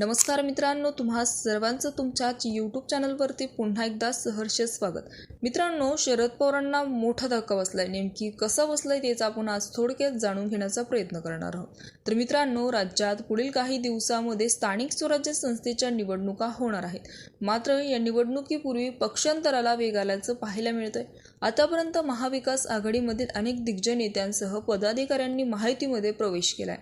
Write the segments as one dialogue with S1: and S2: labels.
S1: नमस्कार मित्रांनो तुम्हा सर्वांचं तुमच्याच यूट्यूब चॅनलवरती पुन्हा एकदा सहर्ष स्वागत. मित्रांनो शरद पवारांना मोठा धक्का बसलाय. नेमकी कसा बसलाय तेच आपण आज थोडक्यात जाणून घेण्याचा प्रयत्न करणार आहोत. तर मित्रांनो राज्यात पुढील काही दिवसामध्ये स्थानिक स्वराज्य संस्थेच्या निवडणुका होणार आहेत. मात्र या निवडणुकीपूर्वी पक्षांतराला वेग आल्याचं पाहायला मिळतंय. आतापर्यंत महाविकास आघाडीमधील अनेक दिग्गज नेत्यांसह पदाधिकाऱ्यांनी माहितीमध्ये प्रवेश केलाय.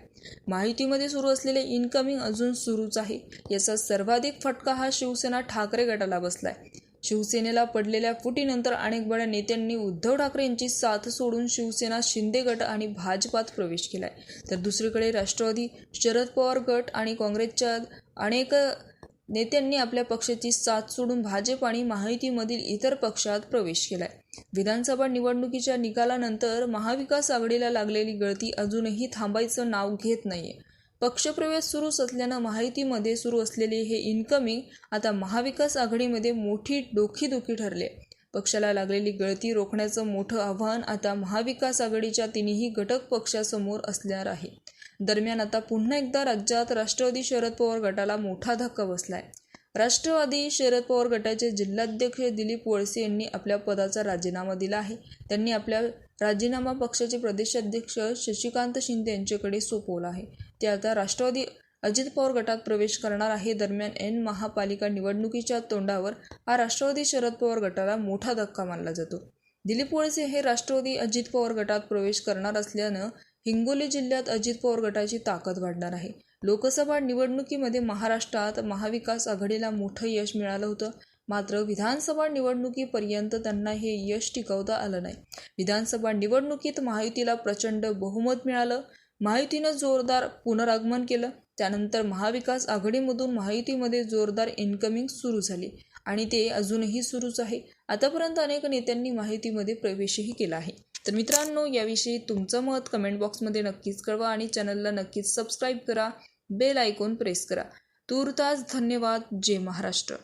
S1: माहितीमध्ये सुरू असलेले इनकमिंग अजून सुरूच आहे. याचा सर्वाधिक फटका हा शिवसेना ठाकरे गटाला बसलाय. शिवसेनेला पडलेल्या फुटीनंतर अनेक बड्या नेत्यांनी उद्धव ठाकरे यांची साथ सोडून शिवसेना शिंदे गट आणि भाजपात प्रवेश केलाय. तर दुसरीकडे राष्ट्रवादी शरद पवार गट आणि काँग्रेसच्या अनेक नेत्यांनी आपल्या पक्षाची साथ सोडून भाजप आणि माहितीमधील इतर पक्षात प्रवेश केलाय. विधानसभा निवडणुकीच्या निकालानंतर महाविकास आघाडीला लागलेली गळती अजूनही थांबायचं नाव घेत नाहीये. पक्षप्रवेश सुरूच असल्यानं माहितीमध्ये सुरू असलेले हे इन्कमिंग आता महाविकास आघाडीमध्ये मोठी डोकीदुखी ठरले. पक्षाला लागलेली गळती रोखण्याचं मोठं आव्हान आता महाविकास आघाडीच्या तिन्ही घटक पक्षासमोर असणार आहे. दरम्यान आता पुन्हा एकदा राज्यात राष्ट्रवादी शरद पवार गटाला मोठा धक्का बसलाय. राष्ट्रवादी शरद पवार गटाचे जिल्हाध्यक्ष दिलीप वळसे यांनी आपल्या पदाचा राजीनामा दिला आहे. त्यांनी आपल्या राजीनामा पक्षाचे प्रदेशाध्यक्ष शशिकांत शिंदे यांच्याकडे सोपवला आहे. ते आता राष्ट्रवादी अजित पवार गटात प्रवेश करणार आहे. दरम्यान एन महापालिका निवडणुकीच्या तोंडावर हा राष्ट्रवादी शरद पवार गटाला मोठा धक्का मानला जातो. दिलीप वळसे हे राष्ट्रवादी अजित पवार गटात प्रवेश करणार असल्यानं हिंगोली जिल्ह्यात अजित पवार गटाची ताकद वाढणार आहे. लोकसभा निवडणुकीमध्ये महाराष्ट्रात महाविकास आघाडीला मोठं यश मिळालं होतं. मात्र विधानसभा निवडणुकीपर्यंत त्यांना हे यश टिकवता आलं नाही. विधानसभा निवडणुकीत महायुतीला प्रचंड बहुमत मिळालं. महायुतीनं जोरदार पुनरागमन केलं. त्यानंतर महाविकास आघाडीमधून महायुतीमध्ये जोरदार इन्कमिंग सुरू झाली आणि ते अजूनही सुरूच आहे. आतापर्यंत अनेक नेत्यांनी माहितीमध्ये प्रवेशही केला आहे. तर मित्रांनो याविषयी तुमचं मत कमेंट बॉक्समध्ये नक्कीच कळवा आणि चॅनलला नक्कीच सबस्क्राईब करा. बेल आयकॉन प्रेस करा. तूर्तास धन्यवाद. जय महाराष्ट्र.